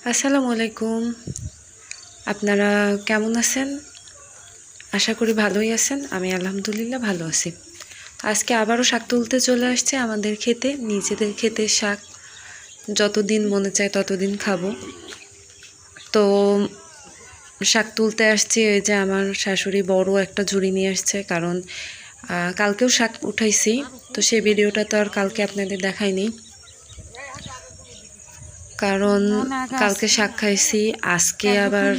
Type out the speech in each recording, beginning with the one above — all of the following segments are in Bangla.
আসসালামু আলাইকুম। আপনারা কেমন আছেন? আশা করি ভালোই আছেন। আমি আলহামদুলিল্লাহ ভালো আছি। আজকে আবারও শাক তুলতে চলে আসছে আমাদের খেতে, নিজেদের খেতে শাক। যতদিন মনে চায় ততদিন খাব। তো শাক তুলতে আসছি ওই যে আমার শাশুড়ি বড় একটা ঝুড়ি নিয়ে আসছে, কারণ কালকেও শাক উঠাইছি। তো সেই ভিডিওটা তো আর কালকে আপনাদের দেখাইনি কারণ কালকে শাক খাইছি আজকে আবার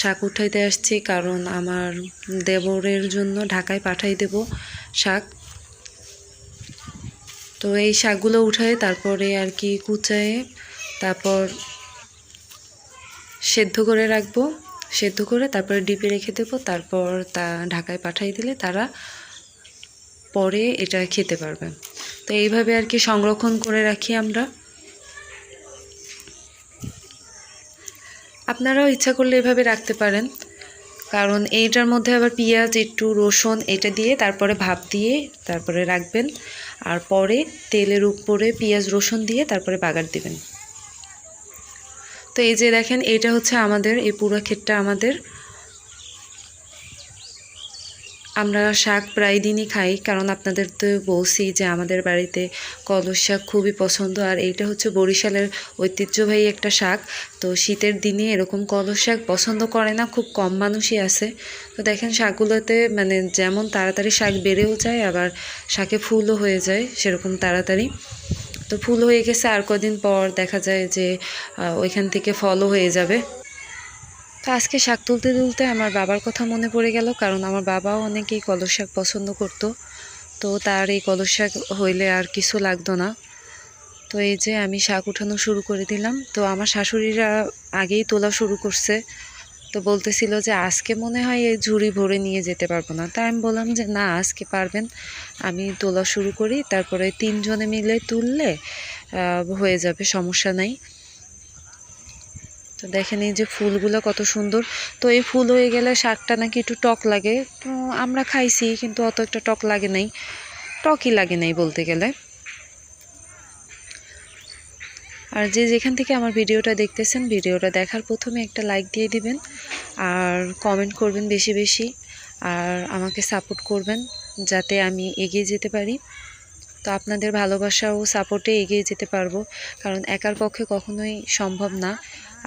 শাক উঠাইতে আসছি কারণ আমার দেবরের জন্য ঢাকায় পাঠাই দেব শাক। তো এই শাকগুলো উঠায় তারপরে আর কি কুচায়ে তারপর সেদ্ধ করে রাখব। সেদ্ধ করে তারপরে ডিপে রেখে দেবো তারপর তা ঢাকায় পাঠাই দিলে তারা পরে এটা খেতে পারবে। তো এইভাবে আর কি সংরক্ষণ করে রাখি আমরা। আপনারাও ইচ্ছা করলে এভাবে রাখতে পারেন। কারণ এইটার মধ্যে আবার পেঁয়াজ, একটু রসুন এটা দিয়ে তারপরে ভাপ দিয়ে তারপরে রাখবেন। আর পরে তেলের উপরে পেঁয়াজ, রসুন দিয়ে তারপরে বাগার দিবেন। তো এই যে দেখেন এটা হচ্ছে আমাদের, এই পুরো ক্ষেতটা আমাদের। আমরা শাক প্রায় দিনই খাই, কারণ আপনাদের তো বলছি যে আমাদের বাড়িতে কলস শাক খুবই পছন্দ, আর এইটা হচ্ছে বরিশালের ঐতিহ্যবাহী একটা শাক। তো শীতের দিনে এরকম কলস শাক পছন্দ করে না, খুব কম মানুষই আছে। তো দেখেন শাকগুলোতে মানে যেমন তাড়াতাড়ি শাক বেড়েও যায়, আবার শাকে ফুলও হয়ে যায়, সেরকম তাড়াতাড়ি। তো ফুল হয়ে গেছে, আর কদিন পর দেখা যায় যে ওইখান থেকে ফলও হয়ে যাবে। তো আজকে শাক তুলতে তুলতে আমার বাবার কথা মনে পড়ে গেল, কারণ আমার বাবাও অনেকেই কলস শাক পছন্দ করতো। তো তার এই কলস শাক হইলে আর কিছু লাগতো না। তো এই যে আমি শাক উঠানো শুরু করে দিলাম। তো আমার শাশুড়িরা আগেই তোলা শুরু করছে। তো বলতেছিল যে আজকে মনে হয় এই ঝুড়ি ভরে নিয়ে যেতে পারব না। তাই আমি বললাম যে না, আজকে পারবেন। আমি তোলা শুরু করি, তারপরে তিনজনে মিলে তুললে হয়ে যাবে, সমস্যা নাই। তো দেখেন এই যে ফুলগুলো কত সুন্দর। তো এই ফুল হয়ে গেলে শাকটা নাকি একটু টক লাগে। তো আমরা খাইছি, কিন্তু অত একটা টক লাগে নাই। টকই লাগে নাই বলতে গেলে। আর যে যেখান থেকে আমার ভিডিওটা দেখতেছেন, ভিডিওটা দেখার প্রথমে একটা লাইক দিয়ে দিবেন। আর কমেন্ট করবেন বেশি বেশি। আর আমাকে সাপোর্ট করবেন, যাতে আমি এগিয়ে যেতে পারি। তো আপনাদের ভালোবাসা ও সাপোর্টে এগিয়ে যেতে পারব। কারণ একার পক্ষে কখনোই সম্ভব না।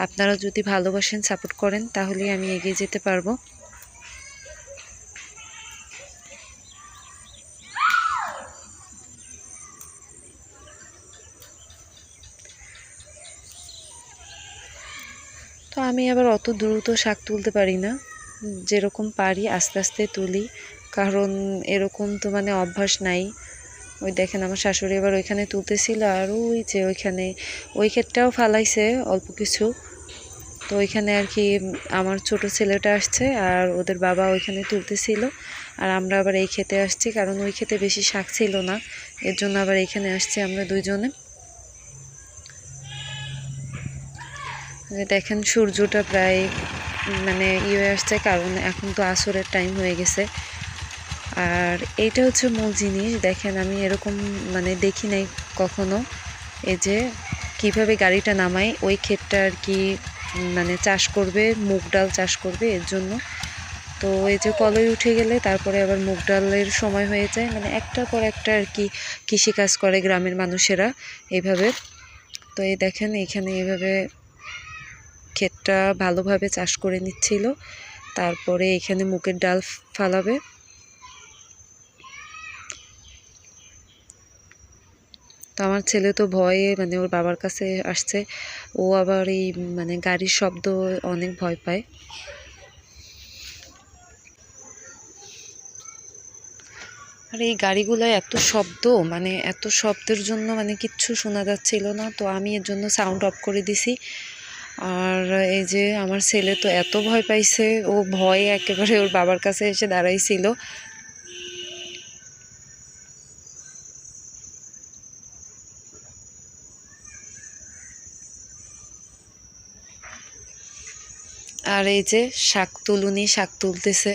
আপনারা যদি ভালোবাসেন সাপোর্ট করেন, তাহলেই আমি এগিয়ে যেতে পারব। তো আমি আবার অত দ্রুত শাক তুলতে পারি না। যেরকম পারি, আস্তে আস্তে তুলি। কারণ এরকম তো মানে অভ্যাস নাই। ওই দেখেন, আমার শাশুড়ি এবার ওইখানে তুলতেছিল, আর ওই যে ওইখানে, ওই ক্ষেতটাও ফালাইছে অল্প কিছু। তো ওইখানে আর কি আমার ছোট ছেলেটা আসছে আর ওদের বাবা ওইখানে তুলতেছিল। আর আমরা আবার এই খেতে আসছি কারণ ওই খেতে বেশি শাক ছিল না। এর জন্য আবার এইখানে আসছি আমরা দুইজনে। দেখেন সূর্যটা প্রায় মানে ইয়ে আসছে কারণ এখন তো আসরের টাইম হয়ে গেছে। আর এইটা হচ্ছে মূল জিনিস। দেখেন আমি এরকম মানে দেখি নাই কখনো। এই যে কীভাবে গাড়িটা নামাই, ওই ক্ষেতটা আর কি মানে চাষ করবে, মুগ ডাল চাষ করবে এর জন্য। তো এই যে কলই উঠে গেলে তারপরে আবার মুগ ডালের সময় হয়ে যায়। মানে একটার পর একটা আর কি কৃষিকাজ করে গ্রামের মানুষেরা এইভাবে তো এই দেখেন, এখানে এইভাবে ক্ষেতটা ভালোভাবে চাষ করে নিচ্ছিল। তারপরে এখানে মুগের ডাল ফালাবে। তো আমার ছেলে তো ভয়ে মানে ওর বাবার কাছে আসছে। ও আবার এই মানে গাড়ির শব্দ অনেক ভয় পায়। আর এই গাড়িগুলো এত শব্দ মানে এত শব্দের জন্য মানে কিচ্ছু শোনা যাচ্ছিল না। তো আমি এর জন্য সাউন্ড অফ করে দিছি। আর এই যে আমার ছেলে তো এত ভয় পাইছে, ও ভয়ে একেবারে ওর বাবার কাছে এসে দাঁড়াইছিল। আর এই যে শাক তুলুনি, শাক তুলতেছে।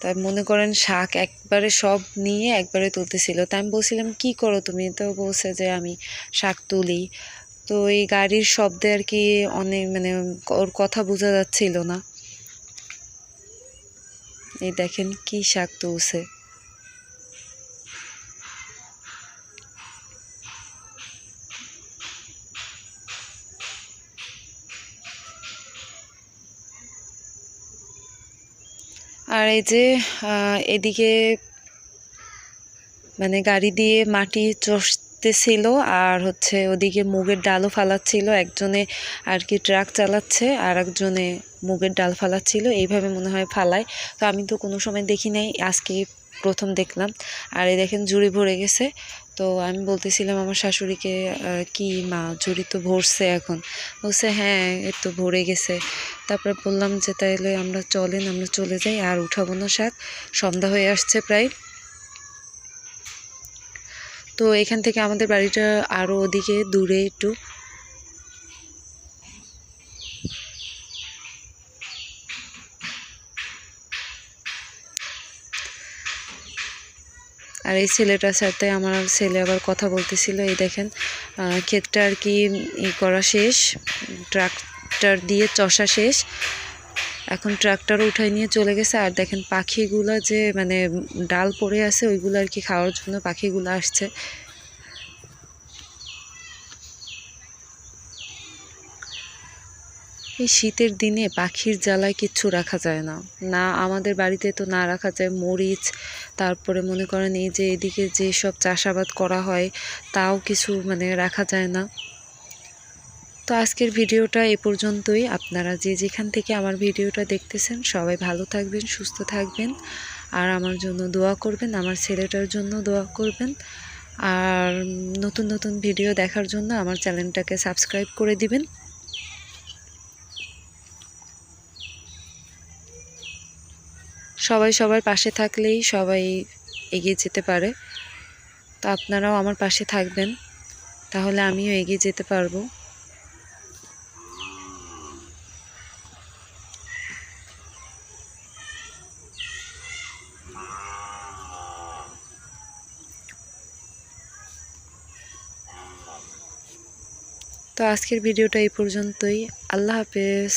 তাই মনে করেন শাক একবারে সব নিয়ে একবারে তুলতেছিল। তাই আমি বলছিলাম, কি করো তুমি? তো বলছে যে, আমি শাক তুলি। তো এই গাড়ির শব্দে আর কি অনেক মানে ওর কথা বোঝা যাচ্ছিল না। এই দেখেন কি শাক তুলছে। আর এই যে এদিকে মানে গাড়ি দিয়ে মাটি চষতেছিল আর হচ্ছে ওদিকে মুগের ডালও ফালাচ্ছিল। একজনে আর কি ট্রাক চালাচ্ছে আর একজনে মুগের ডাল ফালাচ্ছিল। এইভাবে মনে হয় ফালায়। তো আমি তো কোনো সময় দেখি নাই, আজকে প্রথম দেখলাম। আর এই দেখেন জুড়ি ভরে গেছে। তো আমি বলতেছিলাম আমার শাশুড়িকে কি মা ঝুড়ি তো ভরছে এখন? বলছে হ্যাঁ এর তো ভরে গেছে। তারপরে বললাম যে, তাইলে আমরা চলেন, আমরা চলে যাই, আর উঠাবো না শাক সন্ধ্যা হয়ে আসছে প্রায়। তো এখান থেকে আমাদের বাড়িটা আরও ওদিকে দূরে একটু। আর এই ছেলেটার সাথে আমার ছেলে আবার কথা বলতেছিল, এই দেখেন ক্ষেতটা আর কি ই করা শেষ, ট্রাক্টর দিয়ে চষা শেষ। এখন ট্রাক্টর উঠাই নিয়ে চলে গেছে, আর দেখেন পাখিগুলো যে মানে ডাল পড়ে আছে, ওইগুলো আর কি খাওয়ার জন্য পাখিগুলো আসছে। এই শীতের দিনে পাখির জ্বালায় কিচ্ছু রাখা যায় না। না আমাদের বাড়িতে তো না রাখা যায় মরিচ, তারপরে মনে করেন এই যে এদিকে যে সব চাষাবাদ করা হয়, তাও কিছু মানে রাখা যায় না। তো আজকের ভিডিওটা এ পর্যন্তই। আপনারা যে যেখান থেকে আমার ভিডিওটা দেখতেছেন, সবাই ভালো থাকবেন, সুস্থ থাকবেন। আর আমার জন্য দোয়া করবেন, আমার ছেলেটার জন্য দোয়া করবেন। আর নতুন নতুন ভিডিও দেখার জন্য আমার চ্যানেলটাকে সাবস্ক্রাইব করে দিবেন। সবাই সবার পাশে থাকলেই সবাই এগিয়ে যেতে পারে। তো আপনারাও আমার পাশে থাকবেন, তাহলে আমিও এগিয়ে যেতে পারব। তো আজকের ভিডিওটা এই পর্যন্তই। আল্লাহ হাফেজ।